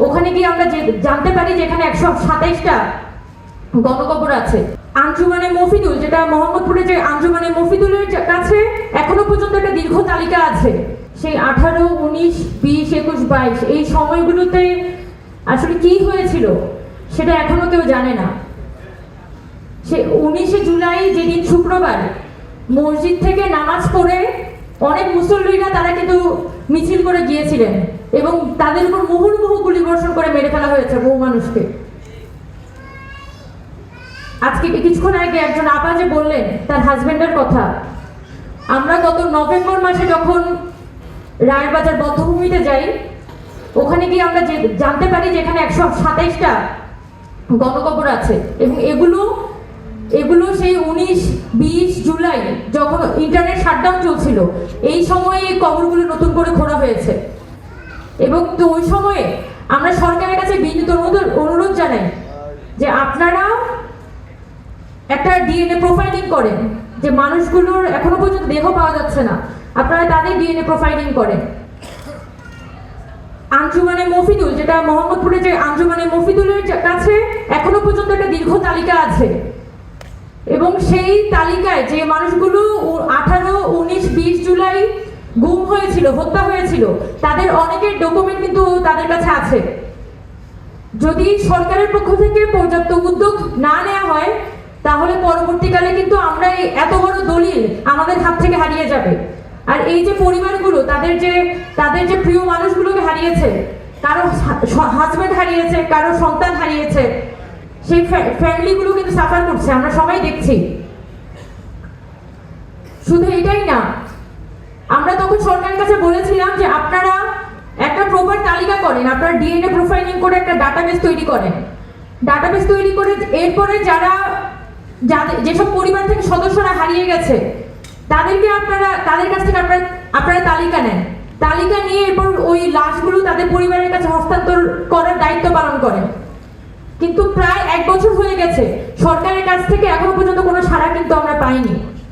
ওখানে গিয়ে আমরা যে- জানতে পারি যে এখানে একশো সাতাইশটা গণকবর আছে। আঞ্জুমানে মফিদুল, যেটা মোহাম্মদপুরে যে আঞ্জুমানে মফিদুলের কাছে এখনও পর্যন্ত একটা দীর্ঘ তালিকা আছে। সেই আঠারো, উনিশ, বিশ, একুশ, বাইশ, এই সময়গুলোতে আসলে কি হয়েছিল সেটা এখনও কেউ জানে না। সে উনিশে জুলাই যেদিন শুক্রবার মসজিদ থেকে নামাজ পড়ে অনেক মুসল্লিরা তারা কিন্তু মিছিল করে গিয়েছিলেন এবং তাদের উপর মুহুর্মুহু গুলি বর্ষণ করে মেরে ফেলা হয়েছে বহু মানুষকে। আজকে কিছুক্ষণ আগে একজন আপা যে বললেন, তার হাজবেন্ডের কথা, আমরা গত নভেম্বর মাসে যখন রায়ের বাজার বদ্ধভূমিতে যাই, ওখানে গিয়ে আমরা জানতে পারি যে এখানে একশো সাতাইশটা গণকবর আছে এবং এগুলো এগুলো সেই উনিশ, বিশ জুলাই যখন ইন্টারনেট শাটডাউন চলছিল, এই সময়ে এই কবরগুলো নতুন করে খোঁড়া হয়েছে। এবং তো ওই সময়ে আমরা সরকারের কাছে বিনীত অনুরোধ অনুরোধ জানাই যে আপনারা একটা ডিএনএ প্রোফাইলিং করেন, যে মানুষগুলোর এখনও পর্যন্ত দেহ পাওয়া যাচ্ছে না, আপনারা তাদের ডিএনএ প্রোফাইলিং করেন। আঞ্জুমানে মফিদুল, যেটা মোহাম্মদপুরে যে আঞ্জুমানে মফিদুলের কাছে এখনও পর্যন্ত একটা দীর্ঘ তালিকা আছে। এবং সেই তালিকায় যে মানুষগুলো আঠারো, উনিশ, বিশ জুলাই গুম হয়েছিল, হত্যা হয়েছিল, তাদের অনেকের ডকুমেন্ট কিন্তু তাদের কাছে আছে। যদি সরকারের পক্ষ থেকে পর্যাপ্ত উদ্যোগ না নেওয়া হয়, তাহলে পরবর্তীকালে কিন্তু আমরা এই এত বড় দলিল আমাদের হাত থেকে হারিয়ে যাবে। আর এই যে পরিবারগুলো, তাদের যে তাদের যে প্রিয় মানুষগুলোকে হারিয়েছে, কারও হাজব্যান্ড হারিয়েছে, কারও সন্তান হারিয়েছে সেই ফ্যামিলিগুলো কিন্তু সাফার করছে, আমরা সবাই দেখছি। শুধু এটাই না, আমরা তখন সরকারের কাছে বলেছিলাম যে আপনারা একটা প্রপার তালিকা করেন, আপনারা ডিএনএ প্রোফাইলিং করে একটা ডাটাবেস তৈরি করেন। ডাটাবেস তৈরি করে এরপরে যারা, যাদের, যেসব পরিবার থেকে সদস্যরা হারিয়ে গেছে, তাদেরকে আপনারা, তাদের কাছ থেকে আপনারা আপনারা তালিকা নেন। তালিকা নিয়ে এরপর ওই লাশগুলো তাদের পরিবারের কাছে হস্তান্তর করার দায়িত্ব পালন করেন। কিন্তু প্রায় এক বছর হয়ে গেছে।